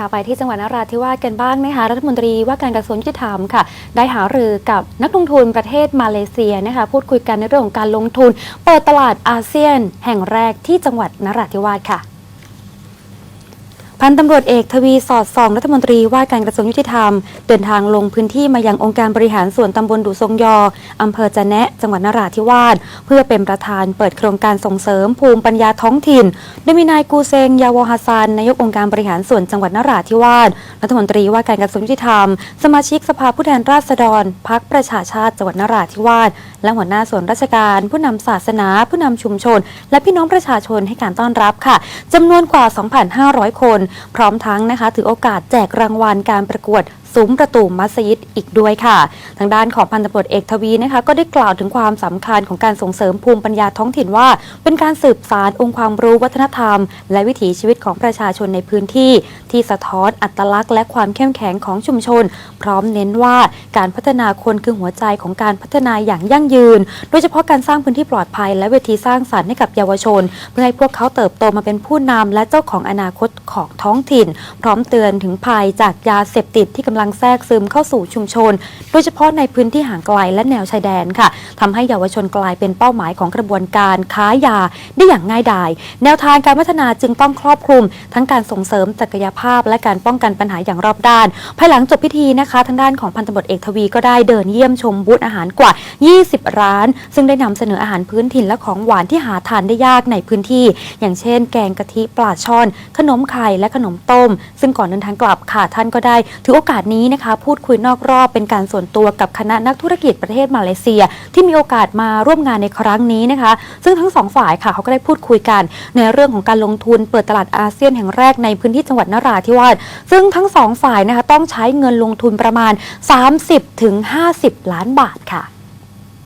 ค่ะไปที่จังหวัดนราธิวาสกันบ้างนะคะรัฐมนตรีว่าการกระทรวงยุติธรรมค่ะ ได้หารือกับนักลงทุนประเทศมาเลเซียนะคะพูดคุยกันในเรื่องของการลงทุน เปิดตลาดอาเซียน แห่งแรกที่จังหวัดนราธิวาสค่ะ พันตำรวจเอกทวีสอดส่องรัฐมนตรีว่าการกระทรวงยุติธรรม เดินทางลงพื้นที่มายังองค์การบริหารส่วนตำบลดุทรงยออำเภอจะแนะ จังหวัดนราธิวาสเพื่อเป็นประธานเปิดโครงการส่งเสริมภูมิปัญญาท้องถิ่นโดยมีนายกูเซงยาวฮัสซานนายกองค์การบริหารส่วนจังหวัดนราธิวาสรัฐมนตรีว่าการกระทรวงยุติธรรม สมาชิกสภาผู้แทนราษฎรพักประชาชาติจังหวัดนราธิวาสและหัวหน้าส่วนราชการ ผู้นำศาสนา ผู้นำชุมชน และพี่น้องประชาชนให้การต้อนรับค่ะจำนวนกว่า 2,500 คนพร้อมทั้งนะคะ ถือโอกาสแจกรางวัลการประกวดซุ้มประตูมัสยิดอีกด้วยค่ะ ทางด้านของพันตำรวจเอกทวีนะคะก็ได้กล่าวถึงความสำคัญของการส่งเสริมภูมิปัญญาท้องถิ่นว่า เป็นการสืบสารองค์ความรู้วัฒนธรรม และวิถีชีวิตของประชาชนในพื้นที่ ที่สะท้อนอัตลักษณ์และความเข้มแข็งของชุมชน พร้อมเน้นว่าการพัฒนาคนคือหัวใจของการพัฒนาอย่างยั่งยืน โดยเฉพาะการสร้างพื้นที่ปลอดภัย และเวทีสร้างสรรค์ให้กับเยาวชน เพื่อให้พวกเขาเติบโตมาเป็นผู้นำและเจ้าของอนาคตของท้องถิ่น พร้อมเตือนถึงภัยจากยาเสพติดที่กำลังำลังแทรกซึมเข้าสู่ชุมชน โดยเฉพาะในพื้นที่ห่างไกลและแนวชายแดนค่ะทำให้เยาวชนกลายเป็นเป้าหมายของกระบวนการค้ายาได้อย่างง่ายดาย แนวทางการพัฒนาจึงต้องครอบคลุม ทั้งการส่งเสริมศักยภาพ และการป้องกันปัญหาอย่างรอบด้าน ภายหลังจบพิธีนะคะทางด้านของพันตำรวจเอกทวีก็ได้เดินเยี่ยมชมบูธอาหารกว่า 20 ร้าน ซึ่งได้นำเสนออาหารพื้นถิ่นและของหวานที่หาทานได้ยากในพื้นที่ อย่างเช่น แกงกะทิปลาช่อน ขนมไข่และขนมต้ม ซึ่งก่อนเดินทางกลับค่ะท่านก็ได้ถือโอกาสนี้นะคะพูดคุยนอกรอบเป็นการส่วนตัวกับคณะนักธุรกิจประเทศมาเลเซีย ที่มีโอกาสมาร่วมงานในครั้งนี้นะคะ ซึ่งทั้งสองฝ่ายค่ะเขาก็ได้พูดคุยกันในเรื่องของการลงทุนเปิดตลาดอาเซียนแห่งแรกในพื้นที่จังหวัดนราธิวาสซึ่งทั้งสองฝ่ายนะคะต้องใช้เงินลงทุนประมาณ 30-50 ล้านบาทค่ะ